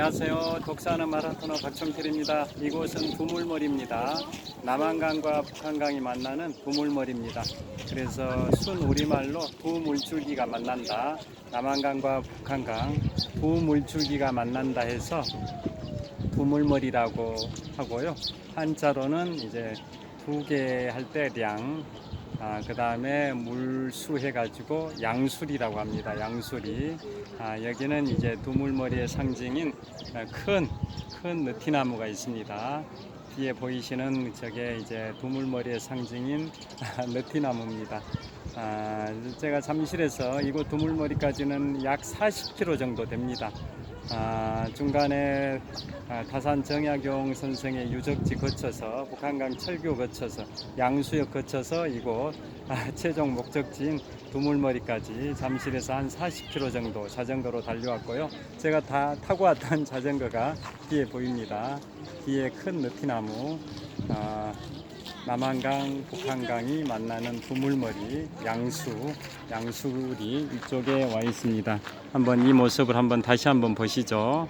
안녕하세요. 독사하는 마라토너 박정필입니다. 이곳은 두물머리입니다. 남한강과 북한강이 만나는 두물머리입니다. 그래서 순 우리말로 두 물줄기가 만난다. 남한강과 북한강 두 물줄기가 만난다 해서 두물머리라고 하고요. 한자로는 이제 두 개 할 때 량, 아, 그 다음에 물수 해가지고 양술이라고 합니다. 양술이. 아, 여기는 이제 두물머리의 상징인 아, 큰, 큰 느티나무가 있습니다. 뒤에 보이시는 저게 이제 두물머리의 상징인 느티나무입니다. 아, 제가 잠실에서 이곳 두물머리까지는 약 40km 정도 됩니다. 아, 중간에 아, 다산 정약용 선생의 유적지 거쳐서 북한강 철교 거쳐서 양수역 거쳐서 이곳 아, 최종 목적지인 두물머리까지 잠실에서 한 40km 정도 자전거로 달려왔고요. 제가 다 타고 왔던 자전거가 뒤에 보입니다. 뒤에 큰 느티나무 아, 남한강, 북한강이 만나는 두물머리 양수, 양수리 이쪽에 와 있습니다. 한번 이 모습을 한번 다시 한번 보시죠.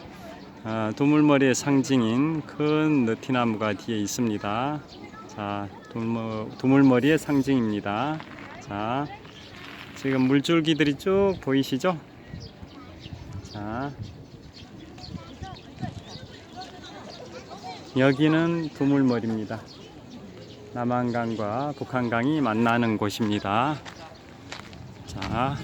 아, 두물머리의 상징인 큰 느티나무가 뒤에 있습니다. 자, 두물, 두물머리의 상징입니다. 자, 지금 물줄기들이 쭉 보이시죠? 자, 여기는 두물머리입니다. 남한강과 북한강이 만나는 곳입니다. 자,